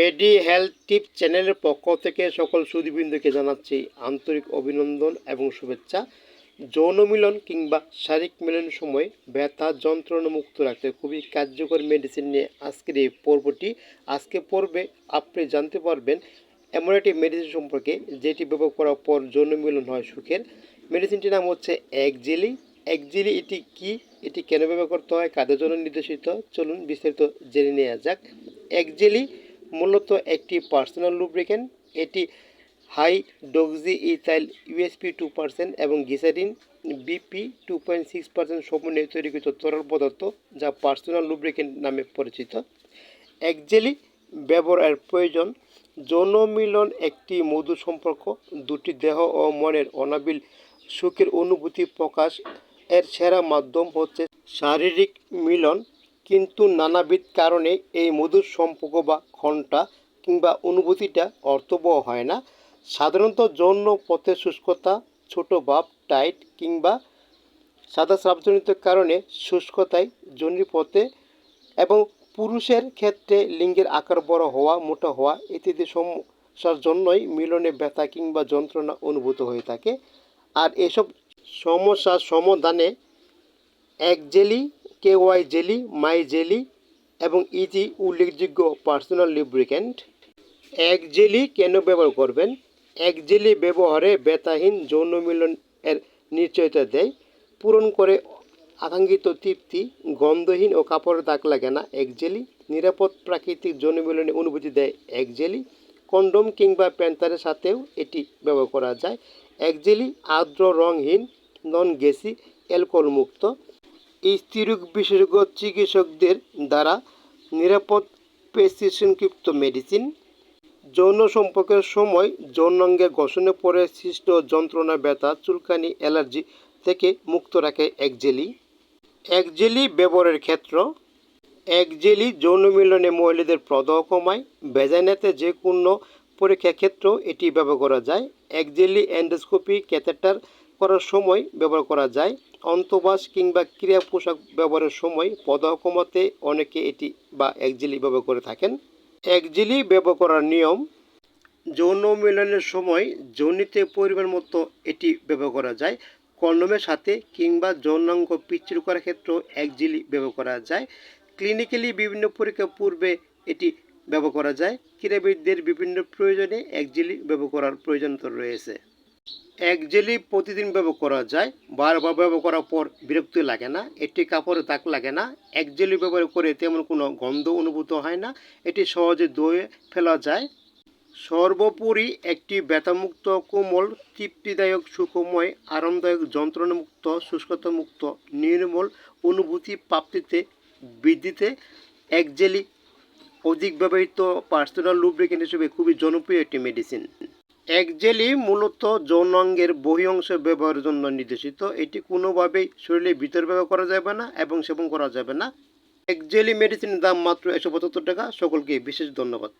BD health টিপ চ্যানেলের পক্ষ থেকে সকল সুদীবৃন্দকে জানাচ্ছি আন্তরিক অভিনন্দন এবং শুভেচ্ছা। যৌন মিলন কিংবা শারীরিক মিলনের সময় ব্যথা, যন্ত্রণা মুক্ত রাখতে খুবই কার্যকর মেডিসিন নিয়ে আজকের এই পর্বটি। আজকে পর্বে আপনি জানতে পারবেন এমন একটি মেডিসিন সম্পর্কে যেটি ব্যবহার করার পর যৌন মিলন হয় সুখের। মেডিসিনটির নাম হচ্ছে এক জেলি এক এটি কি? এটি কেন ব্যবহার করতে হয়? কাদের জন্য নির্দেশিত? চলুন বিস্তারিত জেনে নেওয়া যাক। এক জেলি মূলত একটি পার্সোনাল লুব্রিকেন্ট এটি hydroxy ethyl USP two percent এবং glycerine BP two point six percent সমন্বয়ে তৈরিকৃত তরল পদার্থ যা পার্সোনাল লুব্রিকেন্ট নামে পরিচিত। এক জেলি ব্যবহারের প্রয়োজন, যৌন মিলন একটি মধু সম্পর্ক, দুটি দেহ ও মনের অনাবিল সুখের অনুভূতি প্রকাশ, এর সেরা মাধ্যম হচ্ছে শারীরিক মিলন কিন্তু নানাবিধ কারণে এই মধুর সম্পর্ক বা ঘণ্টা কিংবা অনুভূতিটা অর্থবহ হয় না। সাধারণত যৌন পথে শুষ্কতা, ছোট ভাব, টাইট কিংবা সাদা স্রাবজনিত কারণে শুষ্কতায় জনির পথে এবং পুরুষের ক্ষেত্রে লিঙ্গের আকার বড় হওয়া, মোটা হওয়া ইত্যাদি সমস্যার জন্যই মিলনে ব্যথা কিংবা যন্ত্রণা অনুভূত হয়ে থাকে। আর এসব সমস্যার সমাধানে এক jelly K Y jelly, my jelly এবং ইজি উল্লেখযোগ্য পার্সোনাল লিব্রিকেন্ট এক জেলি কেন ব্যবহার করবেন? এক জেলি ব্যবহারে ব্যথাহীন যৌন মিলন এর নিশ্চয়তা দেয়। পূরণ করে আকাঙ্ক্ষিত তৃপ্তি, গন্ধহীন ও কাপড়ের দাগ লাগে না। এক জেলি নিরাপদ প্রাকৃতিক যৌন মিলনের অনুভূতি দেয়। এক জেলি কন্ডোম কিংবা প্যান্টারের সাথেও এটি ব্যবহার করা যায়। এক জেলি আর্দ্র রঙহীন নন গেসি অ্যালকোহল মুক্ত স্ত্রীরোগ বিশেষজ্ঞ চিকিৎসকদের দ্বারা নিরাপদ প্রেসক্রিপশনযুক্ত মেডিসিন। যৌন সম্পর্কের সময় যৌনাঙ্গে ঘষণে পরে সৃষ্ট যন্ত্রণা, ব্যথা, চুলকানি, অ্যালার্জি থেকে মুক্ত রাখে এক জেলি। এক জেলি ব্যবহারের ক্ষেত্র। এক জেলি যৌন মিলনে মহিলাদের প্রদাহ কমায়। ভেজাইনাতে যে কোনো পরীক্ষা ক্ষেত্রেও এটি ব্যবহার করা যায়। এক জেলি অ্যান্ডোস্কোপি ক্যাথেটার করার সময় ব্যবহার করা যায়। অন্তবাস কিংবা ক্রিয়া পোশাক ব্যবহারের সময় প্রদাহ কমাতে অনেকে এটি বা এক জেলি ব্যবহার করে থাকেন। এক জেলি ব্যবহার করার নিয়ম, যৌন মিলনের সময় যৌনিতে পরিমাণ মতো এটি ব্যবহার করা যায়। কন্ডোমের সাথে কিংবা যৌনাঙ্গ পিচ্ছিল করার ক্ষেত্রেও এক জিলি ব্যবহার করা যায়। ক্লিনিক্যালি বিভিন্ন পরীক্ষা পূর্বে এটি ব্যবহার করা যায়। ক্রীড়াবিদদের বিভিন্ন প্রয়োজনে এক জেলি ব্যবহার করার প্রয়োজনীয়তা রয়েছে। এক জেলি প্রতিদিন ব্যবহার করা যায়, বারবার ব্যবহার করার পর বিরক্তি লাগে না এটি কাপড়ে দাগ লাগে না, এক জেলি ব্যবহার করে তেমন কোনো গন্ধ অনুভূত হয় না, এটি সহজে ধুয়ে ফেলা যায়। সর্বোপরি একটি ব্যথামুক্ত কোমল, তৃপ্তিদায়ক, সুখময়, আরামদায়ক, যন্ত্রণামুক্ত, শুষ্কতামুক্ত, নির্মল অনুভূতি প্রাপ্তিতে বৃদ্ধিতে এক জেলি অধিক ব্যবহৃত পার্সোনাল লুব্রিকেন্ট হিসেবে খুবই জনপ্রিয় একটি মেডিসিন এক জেলি মূলত যৌনাঙ্গের বহি অংশ ব্যবহারের জন্য নির্দেশিত। এটি কোনোভাবেই শরীরে ভিতর ব্যবহার করা যাবে না এবং সেবন করা যাবে না। এক জেলি মেডিসিনের দাম মাত্র একশো পঁচাত্তর টাকা। সকলকে বিশেষ ধন্যবাদ।